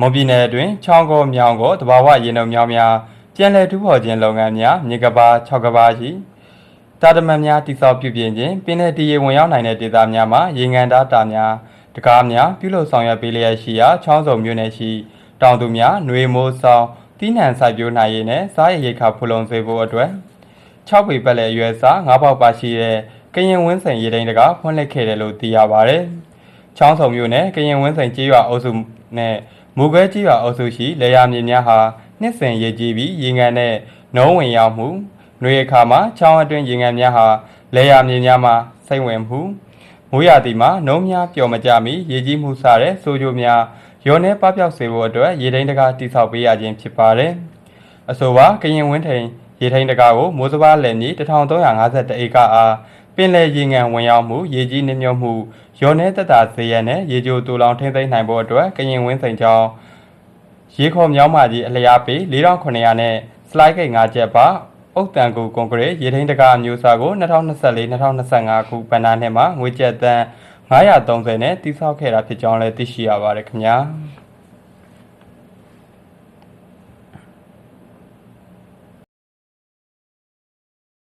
မွန်ပြည်နယ်အတွင်းချောင်းကောမြောင်းကောတဘာဝရေနုံမြောင်းများပြန်လည်ထူဖော်ခြင်းလုပ်ငန်းများမြေကဘာ6ကဘာရှိတာတမန်များတိစောက်ပြုပြင်ခြင်းပင်လယ်တည်ရေဝင်ရောက်နိုင်တဲ့ဒေသများမှာရေငန်တာတာများတကားများပြုလုပ်ဆောင်ရွက်ပေးလျက်ရှိရာချောင်းစုံမြို့နယ်ရှိတောင်သူများຫນွေမိုးဆောင်တီးနှံစိုက်ပျိုးနိုင်ရေးနဲ့စားရရိတ်ခါဖူလုံစေဖို့အတွက်6ပေပတ်လည်အရွယ်စား၅ပေါက်ပါရှိတဲ့ကရင်ဝင်းစိန်ရေတိန်တကဖွင့်လှစ်ခဲ့တယ်လို့သိရပါဗျ။ချောင်းစုံမြို့နယ်ကရင်ဝင်းစိန်ကြေးရွာအုပ်စုနဲ့ မူခွဲကြေးရွာအုပ်စုရှိလေယာမြေများဟာနှစ်စဉ်ရေကြီးပြီးရေငန်နဲ့နှုံးဝင်ရောက်မှုຫນွေအခါမှာချောင်းအတွင်းရေငန်များဟာလေယာမြေများမှာစိမ့်ဝင်မှုမိုးရာသီမှာနှုံးများပျော်မကြမီရေကြီးမှုစတဲ့ဆိုးကျိုးများရောနှဲပပျောက်စေဖို့အတွက်ရေတိန်တကတိဆောက်ပေးရခြင်းဖြစ်ပါတယ်။အဆိုပါကရင်ဝင်းထိန်ရေထိန်တကားကိုမိုးစဘာလယ်မြေ1351ဧကအား ပင်လယ်ရေငံဝင်ရောက်မှုရေကြီးနှိမ့်ညွတ်မှုရောနှဲတက်တာဇေယျနဲ့ရေကြိုတူလောင်ထိမ့်သိမ်းနိုင်ဖို့အတွက်ကရင်ဝင်းစိန်ချောင်းရေခေါ်မြောင်းမကြီးအလျားပေ4900နဲ့စလိုက်ဂိတ်5ချက်ပါအုတ်တန်ကူကွန်ကရစ်ရေထိန်တကားအမျိုးအစားကို2024-2025ခုပန်နာနှစ်မှာငွေကျပ်တန်း930နဲ့တိစောက်ခဲ့တာဖြစ်ကြောင်းလည်းသိရှိရပါတယ်ခင်ဗျာ။